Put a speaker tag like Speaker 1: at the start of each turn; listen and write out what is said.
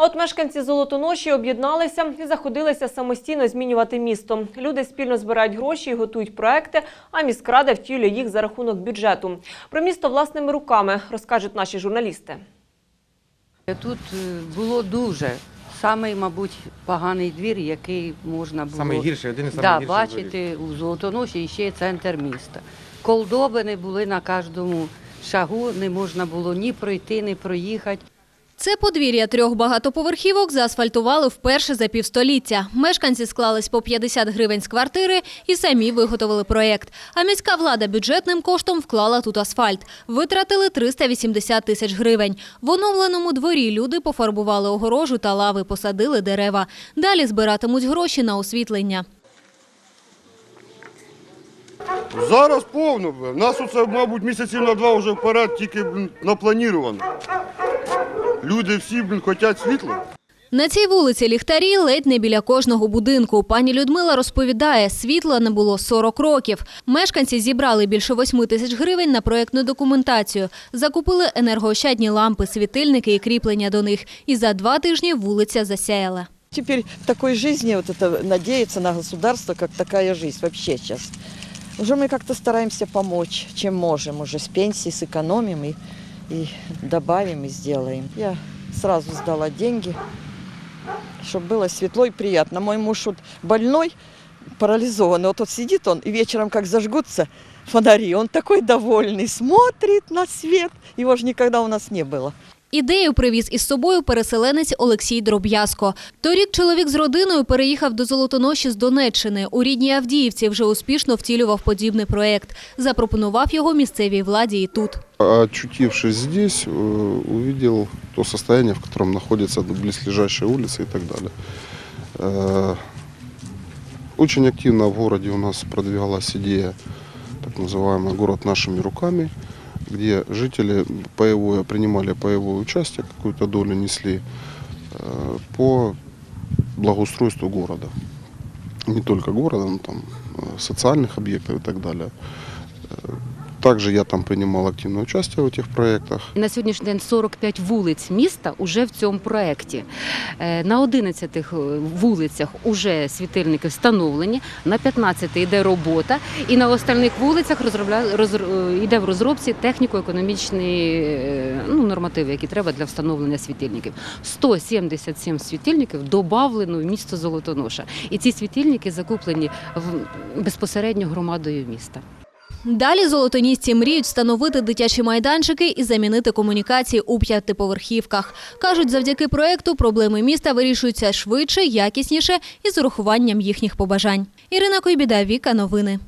Speaker 1: А от мешканці Золотоноші об'єдналися і заходилися самостійно змінювати місто. Люди спільно збирають гроші і готують проекти, а міськрада втілює їх за рахунок бюджету. Про місто власними руками розкажуть наші журналісти.
Speaker 2: Тут е, було дуже самий, мабуть, поганий двір, який можна було
Speaker 3: Саме гірший, один із
Speaker 2: да,
Speaker 3: гірших
Speaker 2: бачити у Золотоноші і ще центр міста. Колдобини були на кожному шагу, не можна було ні пройти, ні проїхати.
Speaker 4: Це подвір'я трьох багатоповерхівок заасфальтували вперше за півстоліття. Мешканці склались по 50 гривень з квартири і самі виготовили проєкт. А міська влада бюджетним коштом вклала тут асфальт. Витратили 380 тисяч гривень. В оновленому дворі люди пофарбували огорожу та лави, посадили дерева. Далі збиратимуть гроші на освітлення.
Speaker 5: Зараз повно. бля. Нас оце, мабуть, місяців на два вже вперед тільки напланіровано. Люди всі блін, хочуть світла.
Speaker 4: На цій вулиці ліхтарі ледь не біля кожного будинку. Пані Людмила розповідає, світла не було 40 років. Мешканці зібрали більше 8 тисяч гривень на проєктну документацію. Закупили енергоощадні лампи, світильники і кріплення до них. І за два тижні вулиця засяяла.
Speaker 6: Теперь в такой жизни вот это надеяться на государство, как такая жизнь вообще сейчас. Уже мы как-то стараемся помочь, чем можем. Уже с пенсии сэкономим и, И добавим и сделаем. Я сразу сдала деньги, чтобы было светло и приятно. Мой муж вот больной, парализованный. Вот, вот сидит он, и вечером как зажгутся фонари, он такой довольный, смотрит на свет. Его же никогда у нас не было.
Speaker 4: Ідею привіз із собою переселенець Олексій Дроб'язко. Торік чоловік з родиною переїхав до Золотоноші з Донеччини. У рідній Авдіївці вже успішно втілював подібний проєкт. Запропонував його місцевій владі і тут.
Speaker 7: Очутившись здесь, э, увидел то состояние, в котором находится близлежащая улица и так далее. Э, Очень активно в городе у нас продвигалась идея, так называемый город нашими руками, Где жители паевое, принимали паевое участие, какую-то долю несли э, по благоустройству города. Не только города, но там э, социальных объектов и так далее. Также я там принимал активное участие в этих проектах.
Speaker 8: На сьогоднішній день 45 вулиць міста вже в цьому проєкті. Е, На 11 вулицях вже світильники встановлені, на 15 йде робота, і на остальних вулицях розробля... розр- е, в розробці техніко-економічні е, ну, нормативи, які треба для встановлення світильників. 177 світильників додавлено в місто Золотоноша. І ці світильники закуплені в- безпосередньо громадою міста.
Speaker 4: Далі золотонісці мріють встановити дитячі майданчики і замінити комунікації у п'ятиповерхівках. Кажуть, завдяки проекту проблеми міста вирішуються швидше, якісніше і з урахуванням їхніх побажань. Ірина Койбіда, Віка, новини.